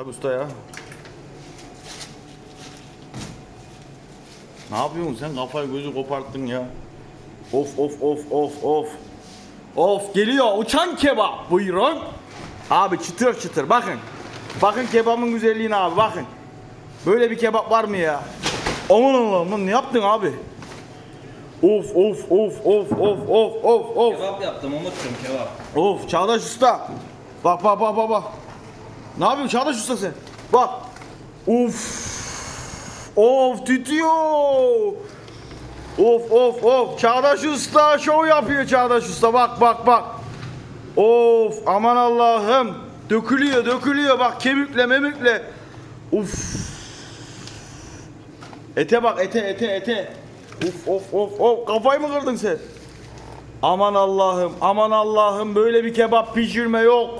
Tabi usta ya. Ne yapıyorsun sen kafayı gözü koparttın ya. Of of of of of. Of geliyor uçan kebap buyurun. Abi çıtır çıtır bakın. Bakın kebabın güzelliğine abi bakın. Böyle bir kebap var mı ya? Aman Allah'ım ne yaptın abi? Of of of of of of of of. Kebap yaptım Umut'cum kebap. Of Çağdaş Usta. Bak bak bak bak bak. Ne yapıyorsun Çağdaş Usta sen? Bak. Uf. Of tütüyor. Of of of. Çağdaş Usta şov yapıyor Çağdaş Usta. Bak bak bak. Of aman Allah'ım. Dökülüyor dökülüyor bak kemikle memikle. Uf. Ete bak ete ete ete. Of of of of kafayı mı kırdın sen? Aman Allah'ım, aman Allah'ım böyle bir kebap pişirme yok.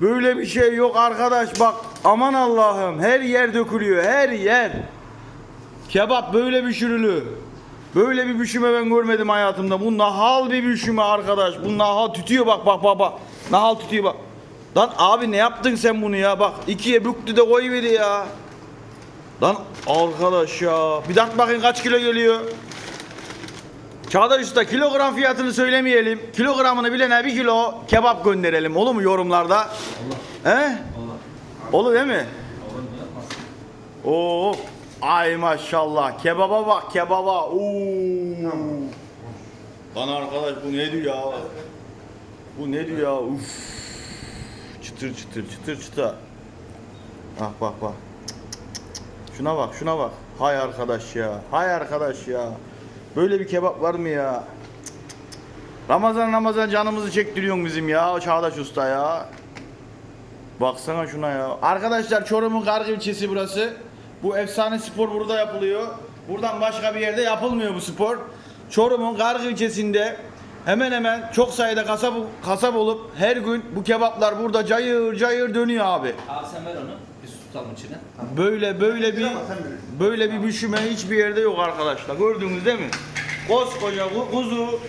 Böyle bir şey yok arkadaş bak. Aman Allah'ım her yer dökülüyor, her yer. Kebap böyle pişirilir. Böyle bir pişirme ben görmedim hayatımda. Bu nahal bir pişirme arkadaş. Bu nahal tütüyor bak bak bak bak. Nahal tütüyor bak. Lan abi ne yaptın sen bunu ya? Bak ikiye büktü de koyuveri ya. Lan arkadaş ya. Bir dakika bakayım kaç kilo geliyor. Çağdaş Usta kilogram fiyatını söylemeyelim. Kilogramını bilene bir kilo kebap gönderelim. Olur mu yorumlarda? He? Allah. Olur değil mi? Olur? Oo. Ay maşallah. Kebaba bak kebaba. Oo. Lan arkadaş bu ne diyor ya? Bu ne diyor ya? Uf. Çıtır çıtır çıtır çıtır. Bak bak bak. Şuna bak şuna bak. Hay arkadaş ya. Hay arkadaş ya. Böyle bir kebap var mı ya? Ramazan Ramazan canımızı çektiriyorsun bizim ya Çağdaş Usta ya. Baksana şuna ya. Arkadaşlar Çorum'un Kargı ilçesi burası. Bu efsane spor burada yapılıyor. Buradan başka bir yerde yapılmıyor bu spor. Çorum'un Kargı ilçesinde hemen hemen çok sayıda kasap kasap olup her gün bu kebaplar burada cayır cayır dönüyor abi. Abi sen ver onu. Biz tutalım içine. Böyle böyle bir böyle bir büşüme hiçbir yerde yok arkadaşlar. Gördünüz değil mi? Koskoca ku- kuzu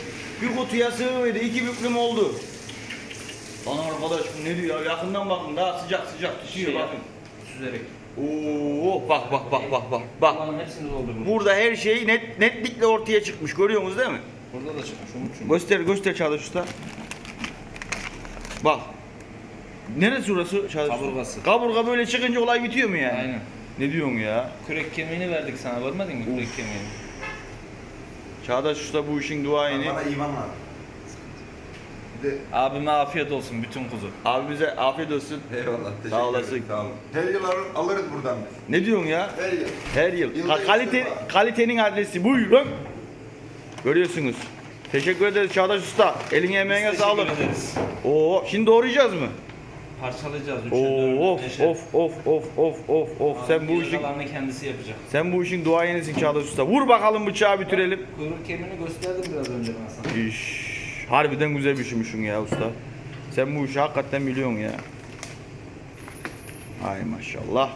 bir kutuya sığıydı. iki büklüm oldu. Lan arkadaş bu ne diyor ya? Yakından bakın daha sıcak sıcak düşüyor Şey bakın. Süzerek. Oo bak bak bak bak bak. Bak hepsini doldurmuş. burada her şey net netlikle ortaya çıkmış. Görüyorsunuz değil mi? Burada da çıkmış Umut'cum. Göster göster Çağdaş Usta. Bak. Neresi orası Çağdaş Usta? Kaburgası. Kaburga böyle çıkınca olay bitiyor mu yani? Aynen. Ne diyorsun ya? Kürek kemiğini verdik sana görmedin mi kürek kemiğini? Çağdaş Usta bu işin duayeni. Bana iman lazım. Bir de Abime afiyet olsun bütün kuzu. Abimize afiyet olsun. eyvallah. Teşekkür Sağ olasın. ederim, Sağ olun. Her yıl alır- alırız buradan biz. Ne diyorsun ya? Her yıl. Her yıl. Yılda Ka- kalite kalitenin adresi buyurun. Görüyorsunuz. Teşekkür ederiz Çağdaş Usta. Eline emeğine sağlık. teşekkür ederiz. Oo, şimdi doğrayacağız mı? Parçalayacağız. Üçe, Oo, of of of of of of of. Sen bu işin kendisi yapacak. sen bu işin duayenisin Çağdaş Usta. Vur bakalım bıçağı bitirelim. Kuyruk kemiğini gösterdim biraz önce ben sana. İş. Harbiden güzel bir şeymişsin ya usta. Sen bu işi hakikaten biliyorsun ya. Ay maşallah.